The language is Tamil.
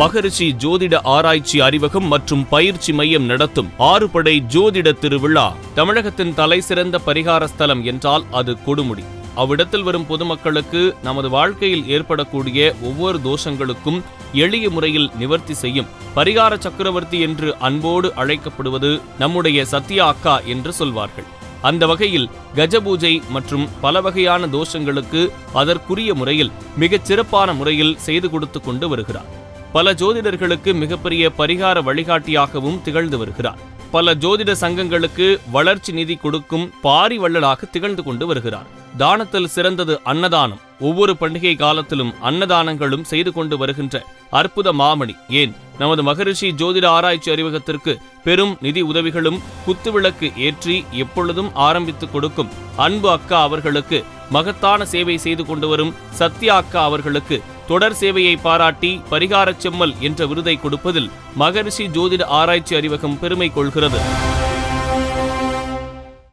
மகரிஷி ஜோதிட ஆராய்ச்சி அறிவகம் மற்றும் பயிற்சி மையம் நடத்தும் ஆறுபடை ஜோதிட திருவிழா தமிழகத்தின் தலைசிறந்த பரிகார ஸ்தலம் என்றால் அது கொடுமுடி. அவ்விடத்தில் வரும் பொதுமக்களுக்கு நமது வாழ்க்கையில் ஏற்படக்கூடிய ஒவ்வொரு தோஷங்களுக்கும் எளிய முறையில் நிவர்த்தி செய்யும் பரிகார சக்கரவர்த்தி என்று அன்போடு அழைக்கப்படுவது நம்முடைய சத்யா அக்கா என்று சொல்வார்கள். அந்த வகையில் கஜபூஜை மற்றும் பல வகையான தோஷங்களுக்கு அதற்குரிய முறையில் மிகச் சிறப்பான முறையில் செய்து கொடுத்து கொண்டு வருகிறார். பல ஜோதிடர்களுக்கு மிகப்பெரிய பரிகார வழிகாட்டியாகவும் திகழ்ந்து வருகிறார். பல ஜோதிட சங்கங்களுக்கு வளர்ச்சி நிதி கொடுக்கும் பாரி வள்ளலாக திகழ்ந்து கொண்டு வருகிறார். தானத்தில் சிறந்தது அன்னதானம். ஒவ்வொரு பண்டிகை காலத்திலும் அன்னதானங்களும் செய்து கொண்டு வருகின்ற அற்புத மாமணி. ஏன்? நமது மகரிஷி ஜோதிட ஆராய்ச்சி அறிவகத்திற்கு பெரும் நிதி உதவிகளும் குத்துவிளக்கு ஏற்றி எப்பொழுதும் ஆரம்பித்துக் கொடுக்கும் அன்பு அக்கா அவர்களுக்கு மகத்தான சேவை செய்து கொண்டு வரும் சத்யா அக்கா அவர்களுக்கு தொடர் சேவையை பாராட்டி பரிகாரச் செம்மல் என்ற விருதை கொடுப்பதில் மகரிஷி ஜோதிட ஆராய்ச்சி அறிவகம் பெருமை கொள்கிறது.